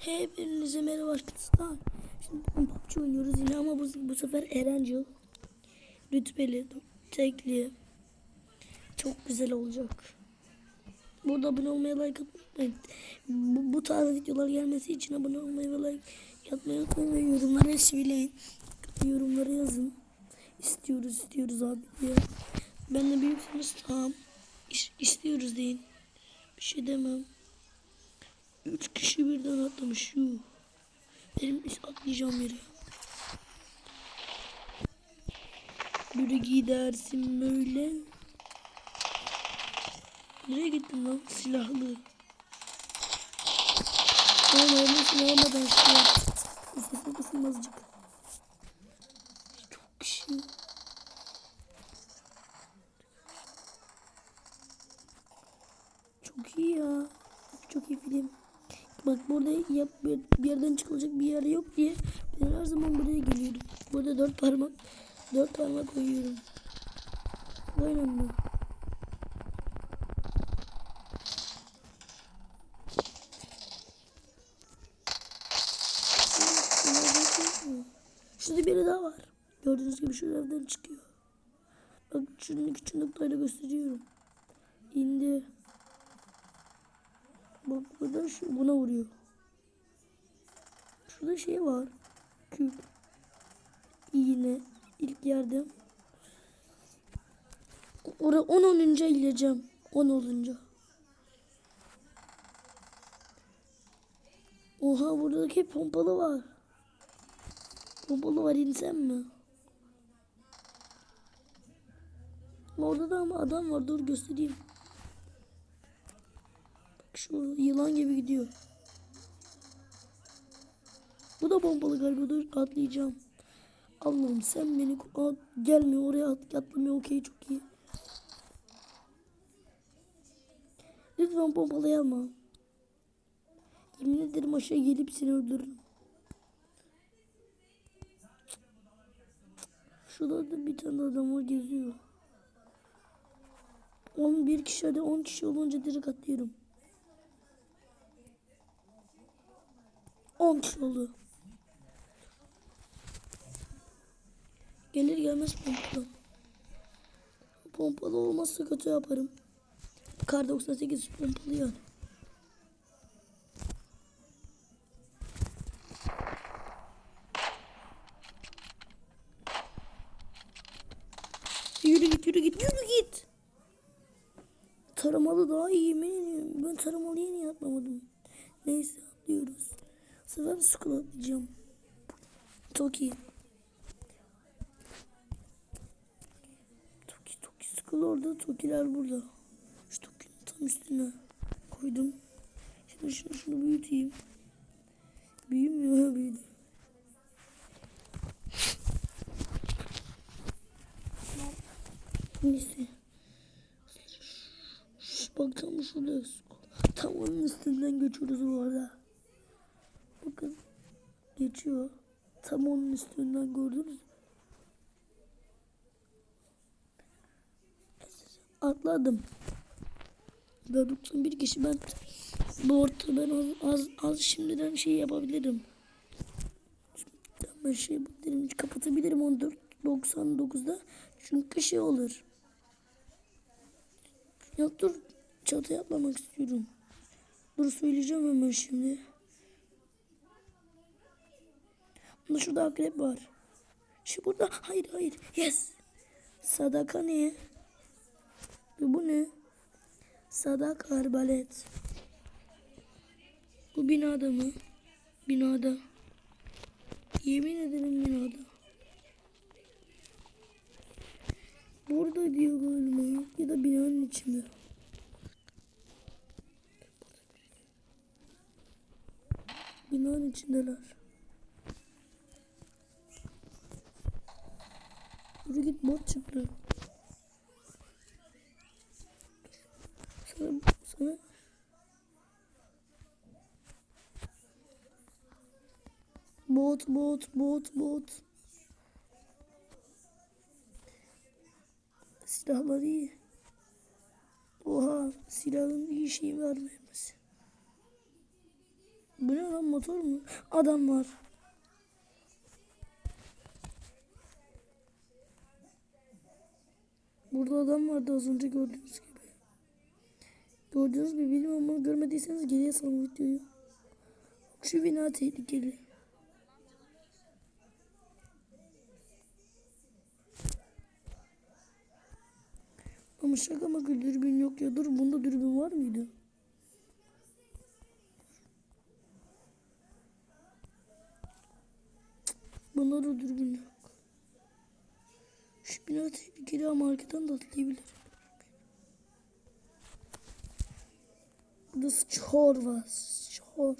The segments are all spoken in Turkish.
Hepinize merhaba arkadaşlar. Şimdi PUBG oynuyoruz yine ama bu, bu sefer Erencil. Rütbeli, tekli. Çok güzel olacak. Burada abone olmayı like atmayı bu, bu tarz videolar gelmesi için abone olmayı ve like yapmayı unutmayın ve yorumlara söyleyin. Yorumlara yazın. İstiyoruz istiyoruz abi diye. Ben de büyükseniz tamam. İş, istiyoruz deyin. Bir şey demem. Üç kişi birden atlamış. Yuh. Benim hiç atlayacağım yere. Böyle gidersin böyle. Nereye gittin lan? Silahlı. Oğlum öyle silah almadan silah. Sesini kısın azıcık. Çok kişi. Çok iyi ya. Çok iyi film. Bak burada yap, bir yerden çıkılacak bir yer yok diye ben her zaman buraya geliyorum. Burada dört parmak dört parmak koyuyorum. Aynen mi? Şurada biri daha var. Gördüğünüz gibi şu evden çıkıyor. Bak şunun küçük noktayla gösteriyorum. İndi. Bak burada şu buna vuruyor. Şurada şey var. Küp. İğne. İlk yardım. Oraya 10 olunca ileceğim. 10 olunca. Oha buradaki pompalı var. Pompalı var insem mi? Orada da ama adam var dur göstereyim. Şu yılan gibi gidiyor. Bu da bombalı galiba dur atlayacağım. Allah'ım sen beni at, gelme oraya at, atlamıyor okey çok iyi. Lütfen pompalayı alma. Yemin ederim aşağı gelip seni öldürürüm. Şurada da bir tane adam var geziyor. 11 kişi hadi 10 kişi olunca direkt atlıyorum. 10 kişi oldu. Gelir gelmez pompalı. Pompalı olmazsa kötü yaparım. Kar 98 pompalı yani. Yürü git yürü git yürü git. Taramalı daha iyi ediyorum. Ben taramalıya niye atlamadım? Neyse atlıyoruz. Sefer school atlayacağım. Çok iyi. Toki Toki school orada. Tokiler burada. Şu Toki'nin tam üstüne koydum. Şimdi şunu, şunu büyüteyim. Büyümüyor ha büyüdü. Neyse. Bak tam şurada. Tam onun üstünden geçiyoruz bu arada. Bakın. Geçiyor. Tam onun üstünden gördünüz? Atladım. Ve 91 kişi ben bu orta ben az, az, az şimdiden şey yapabilirim. Ben şey yapabilirim. Kapatabilirim 14 99'da. Çünkü şey olur. Ya dur çatıya atlamak istiyorum. Dur söyleyeceğim hemen şimdi. Bunda şurada akrep var. Şu burada. Hayır hayır. Yes. Sadaka ne? Bu ne? Sadak arbalet. Bu binada mı? Binada. Yemin ederim binada. Burada diyor galiba. Ya da binanın içinde. Binanın içindeler. Yürü git bot çıktı. Sana, sana bot bot bot bot silahları iyi. Oha silahın iyi şey var vermesi. Bu ne lan motor mu? Adam var. Burada adam vardı az önce gördüğünüz gibi. Gördüğünüz gibi bilmiyorum ama görmediyseniz geriye salın videoyu. Şu bina tehlikeli. Ama şaka maka dürbün yok ya. Dur bunda dürbün var mıydı? Bunda da dürbün. Şu bina tehlikeli ama arkadan da atlayabilir. Burada çor var. Çor.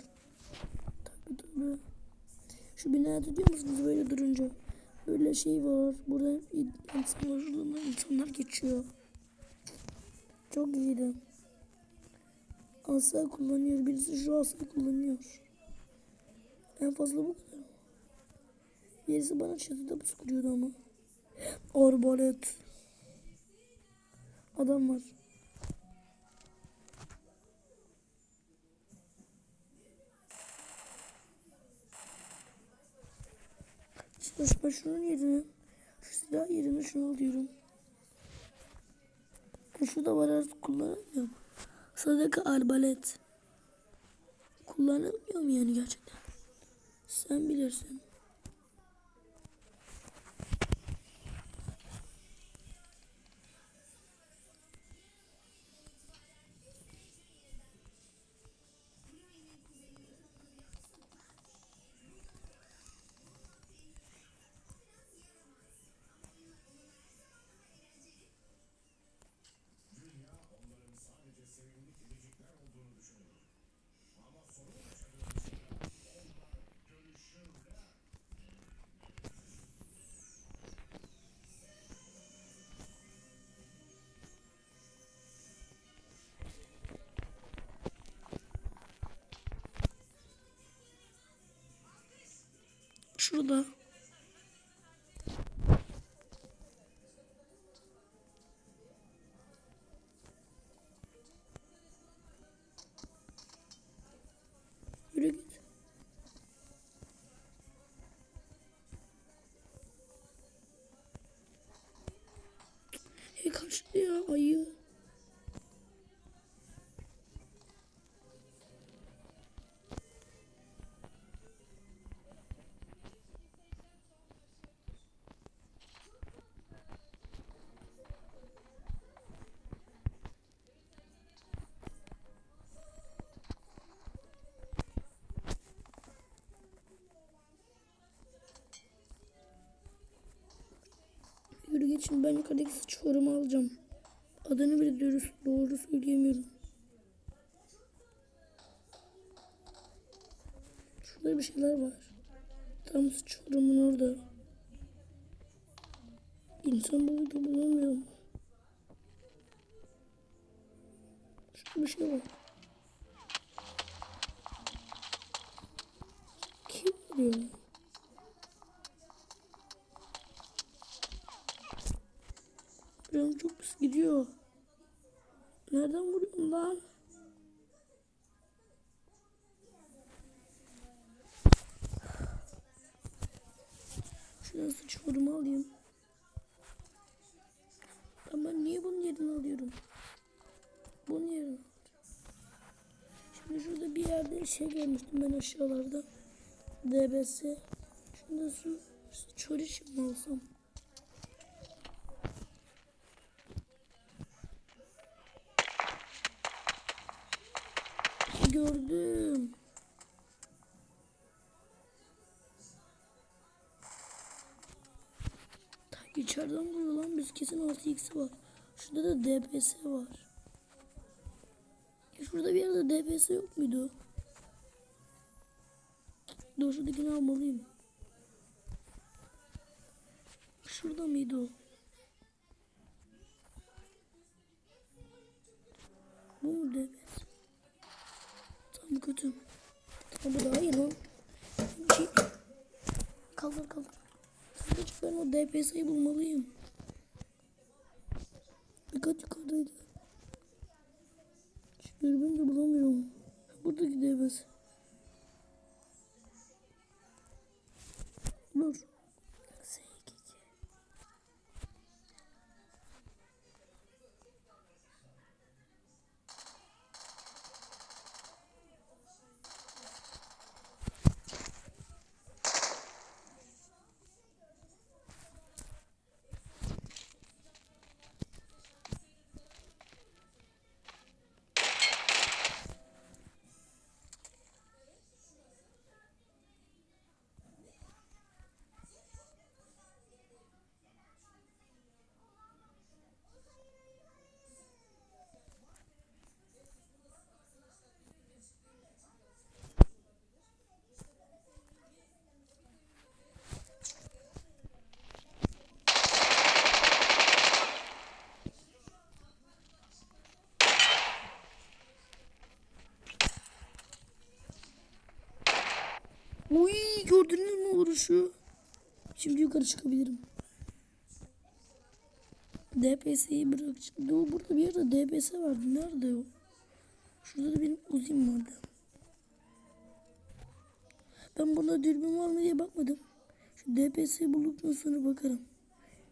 Tabii tabii. Şu binada diyor musunuz böyle durunca? Böyle şey var. Burada insanlar, insanlar geçiyor. Çok iyiydi. Asa kullanıyor. Birisi şu asa kullanıyor. En fazla bu kadar. Birisi bana çatıda buz kuruyordu ama. Arbalet. Adam var. Ben şunun yerine, şu silah yerine şunu alıyorum. Şu da var artık kullanamıyorum. Sadaka arbalet. Kullanamıyorum yani gerçekten. Sen bilirsin. Şurada. Şimdi ben yukarıdaki sıçıyorumu alacağım. Adını bile doğru, doğru söyleyemiyorum. Şurada bir şeyler var. Tam sıçıyorumun orada. İnsan balığı da bulamıyorum. Şurada bir şey var. Kim arıyor? Canım çok pis gidiyor. Nereden vuruyorsun lan? Şuradan sıçıyorumu alayım. Ben, ben niye bunun yerini alıyorum? Bunun yerini. Şimdi şurada bir yerde şey görmüştüm ben aşağılarda. DBS. Şunda su, su çoriş mi alsam? Gördüm. İçeriden vuruyor lan biz kesin 6x'i var. Şurada da DPS var. Ya şurada bir yerde DPS yok muydu? Dur şuradakini almalıyım. Şurada mıydı o? Kötü. Bu daha iyi lan. Şey... Kaldır kaldır. Sadece ben o DPS'yi bulmalıyım. Dikkat yukarıdaydı. Şu dürbünü de bulamıyorum. Buradaki DPS. Uy gördünüz mü vuruşu? Şimdi yukarı çıkabilirim. DPS'yi bırakacağım. Dur burada bir yerde DPS vardı. Nerede o? Şurada da benim uzim vardı. Ben buna dürbün var mı diye bakmadım. Şu DPS'yi bulduktan sonra bakarım.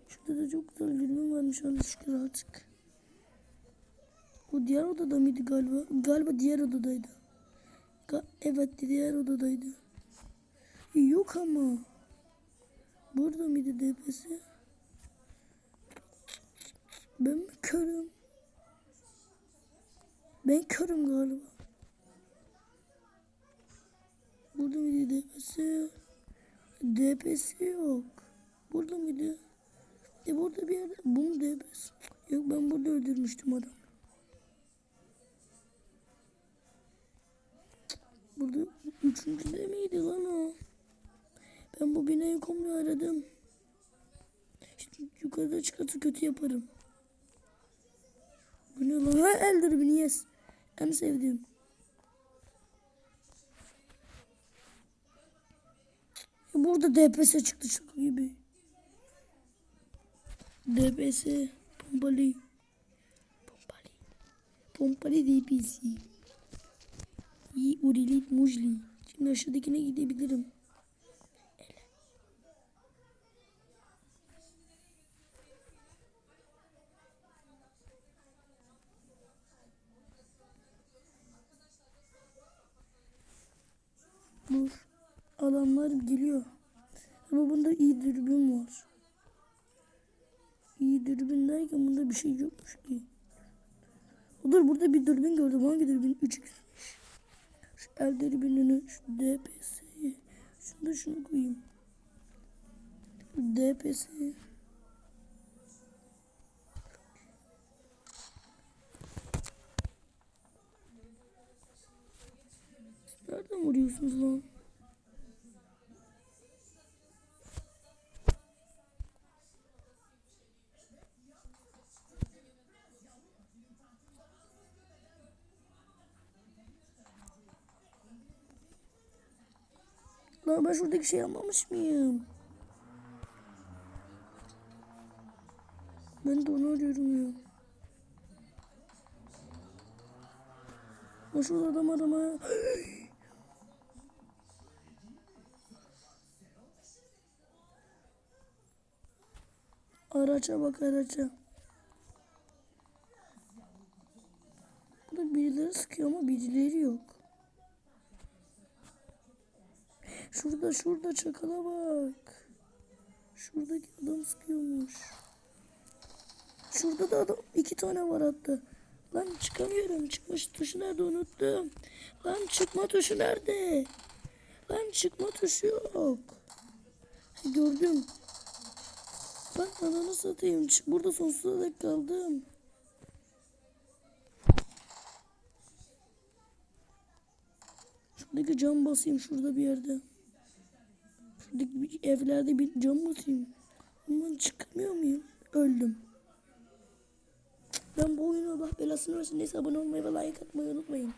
Şurada da çok güzel dürbün varmış. Hadi şükür artık. Bu diğer odada mıydı galiba? Galiba diğer odadaydı. Ga- evet diğer odadaydı. Yok ama. Burada mıydı DPS? Ben mi körüm? Ben körüm galiba. Burada mıydı DPS? DPS yok. Burada mıydı? E burada bir yerde. Bu mu DPS? Yok ben burada öldürmüştüm adam. Burada üçüncü de miydi komple aradım. Şimdi yukarıda çıkarsa kötü yaparım. Bu ne lan? Ha eldir beni yes. En sevdiğim. Burada DPS çıktı şaka gibi. DPS pompalı. Pompalı. Pompalı DPS. İyi urilit mujli. Şimdi aşağıdakine gidebilirim. İyi dürbün var. İyi dürbün derken bunda bir şey yokmuş ki. Dur burada bir dürbün gördüm. Hangi dürbün? 3 Şu el dürbününü, şu DPS'yi. Şunu da şunu koyayım. DPS'yi. Nereden vuruyorsunuz lan? Lan ben şuradaki şey almamış mıyım? Ben de onu arıyorum ya. Lan şurada adam arama. Araça bak araça. Burada birileri sıkıyor ama birileri yok. Şurada şurada çakala bak. Şuradaki adam sıkıyormuş. Şurada da adam iki tane var hatta. Lan çıkamıyorum. Çıkmış tuşu nerede unuttum. Lan çıkma tuşu nerede? Lan çıkma tuşu yok. Gördüm. Lan ananı satayım. Burada sonsuza dek kaldım. Şuradaki cam basayım şurada bir yerde. Şuradaki bir evlerde bir cam basayım. Ondan çıkamıyor muyum? Öldüm. Ben bu oyunu Allah belasını versin. Neyse abone olmayı ve like atmayı unutmayın.